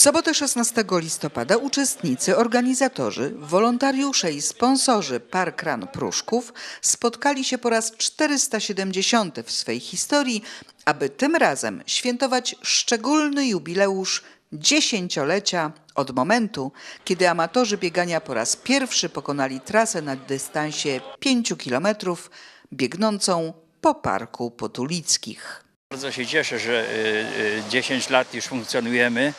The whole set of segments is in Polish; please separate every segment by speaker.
Speaker 1: sobotę 16 listopada uczestnicy, organizatorzy, wolontariusze i sponsorzy Park Run Pruszków spotkali się po raz 470 w swej historii, aby tym razem świętować szczególny jubileusz dziesięciolecia od momentu, kiedy amatorzy biegania po raz pierwszy pokonali trasę na dystansie 5 kilometrów biegnącą po Parku Potulickich.
Speaker 2: Bardzo się cieszę, że y, y, 10 lat już funkcjonujemy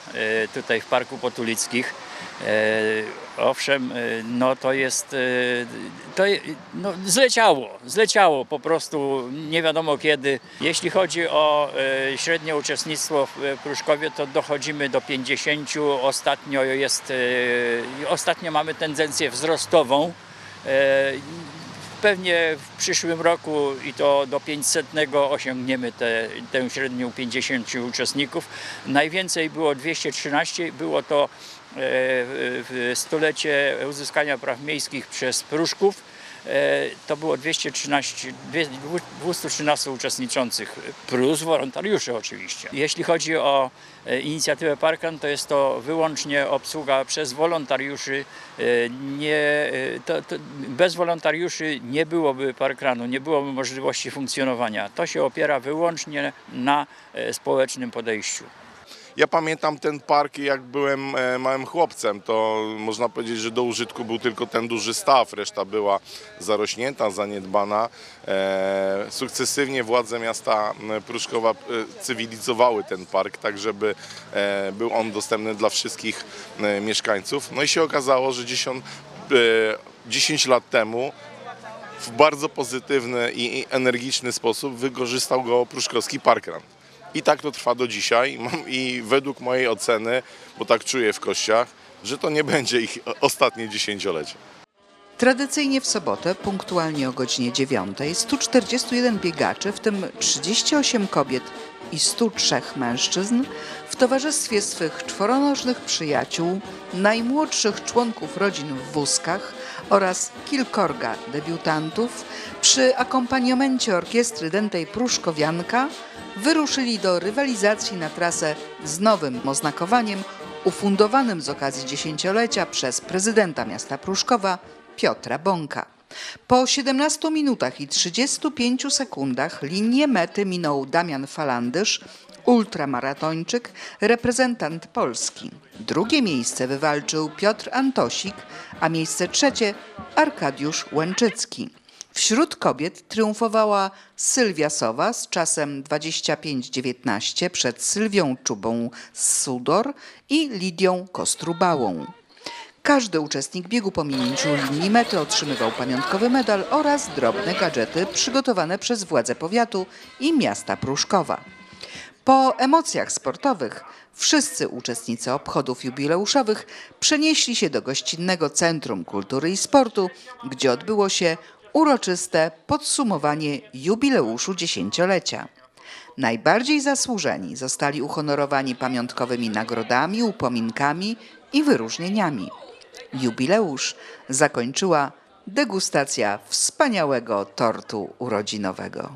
Speaker 2: y, tutaj w Parku Potulickich. Y, Owszem, y, no to jest, y, to no zleciało, zleciało po prostu nie wiadomo kiedy. Jeśli chodzi o y, średnie uczestnictwo w y, Pruszkowie, to dochodzimy do 50. Ostatnio jest, y, ostatnio mamy tendencję wzrostową. Pewnie w przyszłym roku i to do 500 osiągniemy te, tę średnią 50 uczestników. Najwięcej było 213, było to e, w stulecie uzyskania praw miejskich przez Pruszków. E, To było 213, dwie- 213 uczestniczących, plus wolontariusze oczywiście. Jeśli chodzi o e, inicjatywę Parkan, to jest to wyłącznie obsługa przez wolontariuszy. E, Nie, to, to bez wolontariuszy nie byłoby Parkranu, nie byłoby możliwości funkcjonowania. To się opiera wyłącznie na społecznym podejściu.
Speaker 3: Ja pamiętam ten park jak byłem e, małym chłopcem, to można powiedzieć, że do użytku był tylko ten duży staw, reszta była zarośnięta, zaniedbana. E, Sukcesywnie władze miasta Pruszkowa e, cywilizowały ten park, tak żeby był on dostępny dla wszystkich mieszkańców. No i się okazało, że 10, e, 10 lat temu w bardzo pozytywny i energiczny sposób wykorzystał go Pruszkowski Parkrun. I tak to trwa do dzisiaj i według mojej oceny, bo tak czuję w kościach, że to nie będzie ich ostatnie dziesięciolecie.
Speaker 1: Tradycyjnie w sobotę, punktualnie o godzinie 9, 141 biegaczy, w tym 38 kobiet i 103 mężczyzn, w towarzystwie swych czworonożnych przyjaciół, najmłodszych członków rodzin w wózkach oraz kilkorga debiutantów, przy akompaniamencie orkiestry dętej Pruszkowianka, wyruszyli do rywalizacji na trasę z nowym oznakowaniem ufundowanym z okazji dziesięciolecia przez prezydenta miasta Pruszkowa Piotra Bąka. Po 17 minutach i 35 sekundach linię mety minął Damian Falandysz, ultramaratończyk, reprezentant Polski. Drugie miejsce wywalczył Piotr Antosik, a miejsce trzecie Arkadiusz Łęczycki. Wśród kobiet triumfowała Sylwia Sowa z czasem 25-19 przed Sylwią Czubą z Sudor i Lidią Kostrubałą. Każdy uczestnik biegu po minięciu linii otrzymywał pamiątkowy medal oraz drobne gadżety przygotowane przez władze powiatu i miasta Pruszkowa. Po emocjach sportowych wszyscy uczestnicy obchodów jubileuszowych przenieśli się do gościnnego Centrum Kultury i Sportu, gdzie odbyło się uroczyste podsumowanie jubileuszu dziesięciolecia. Najbardziej zasłużeni zostali uhonorowani pamiątkowymi nagrodami, upominkami i wyróżnieniami. Jubileusz zakończyła degustacja wspaniałego tortu urodzinowego.